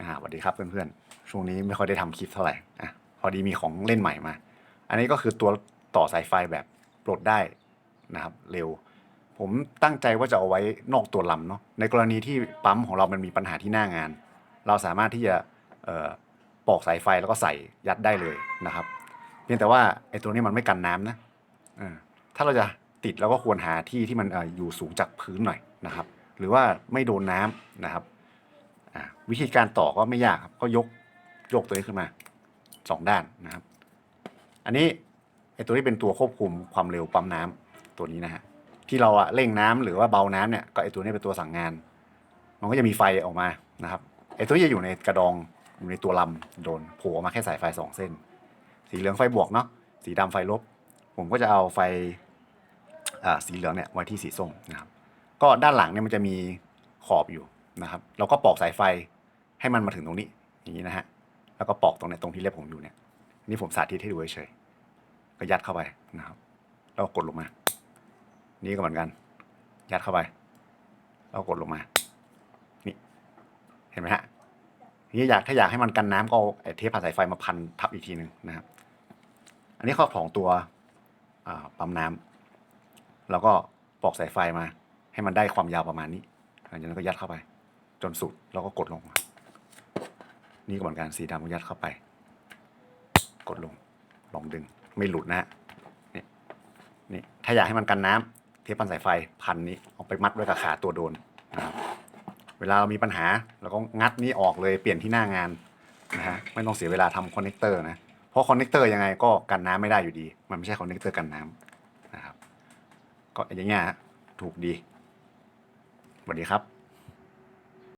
อ่าสวัสดีครับเพื่อนๆ ช่วงนี้ไม่ค่อยได้ทำคลิปเท่าไหร่อะพอดีมีของเล่นใหม่มา อันนี้ก็คือตัวต่อสายไฟแบบปลดได้นะครับ เร็ว ผมตั้งใจว่าจะเอาไว้นอกตัวลำเนาะในกรณีที่ปั๊มของเรามันมีปัญหาที่หน้างาน เราสามารถที่จะปอกสายไฟแล้วก็ใส่ยัดได้เลยนะครับ เพียงแต่ว่าไอ้ตัวนี้มันไม่กันน้ำนะอถ้าเราจะติดเราก็ควรหาที่ที่มันอยู่สูงจากพื้นหน่อยนะครับ หรือว่าไม่โดนน้ำนะครับ วิธีการต่อก็ไม่ยากครับ ก็ยกยกตัวนี้ขึ้นมาสองด้านนะครับ อันนี้ไอตัวนี้เป็นตัวควบคุมความเร็วปั๊มน้ำตัวนี้นะฮะที่เราอะเร่งน้ำหรือว่าเบาน้ำเนี่ยก็ไอตัวนี้เป็นตัวสั่งงาน มันก็จะมีไฟออกมานะครับไอตัวนี้จะอยู่ในกระดองอยู่ในตัวลำโดนโผล่ออกมาแค่สายไฟสองเส้น สีเหลืองไฟบวกเนาะสีดำไฟลบ ผมก็จะเอาไฟอ่าสีเหลืองเนี่ยไว้ที่สีส้มนะครับก็ด้านหลังเนี่ยมันจะมีขอบอยู่ นะครับเราก็ปอกสายไฟให้มันมาถึงตรงนี้อย่างนี้นะฮะแล้วก็ปอกตรงเนี้ยตรงที่เล็บผมอยู่เนี่ยนี่ผมสาธิตให้ดูเฉยๆก็ยัดเข้าไปนะครับแล้วก็กดลงมา นี่ก็เหมือนกัน ยัดเข้าไปแล้วกกดลงมา นี่ เห็นไหมฮะนี้อยากถ้าอยากให้มันกันน้ำก็เอาไอเทปผ่าสายไฟมาพันทับอีกทีหนึ่งนะครับ อันนี้ข้อของตัวปั๊มน้ำเราก็ปอกสายไฟมา ให้มันได้ความยาวประมาณนี้หลังจากนั้นก็ยัดเข้าไป นสุดแล้วก็กดลง นี่ก็เหมือนกันสีดำยัดเข้าไป กดลงลองดึง ไม่หลุดนะฮะนี่นี่ถ้าอยากให้มันกันน้ำเทปพันสายไฟพันนี้เอาไปมัดไว้กับขาตัวโดนนะครับเวลาเรามีปัญหาเราก็งัดนี้ออกเลยเปลี่ยนที่หน้างานนะฮะไม่ต้องเสียเวลาทำคอนเนคเตอร์นะเพราะคอนเนคเตอร์ยังไงก็กันน้ำไม่ได้อยู่ดี มันไม่ใช่คอนเนคเตอร์กันน้ำนะครับ ก็อย่างเงี้ยฮะถูกดีสวัสดีครับ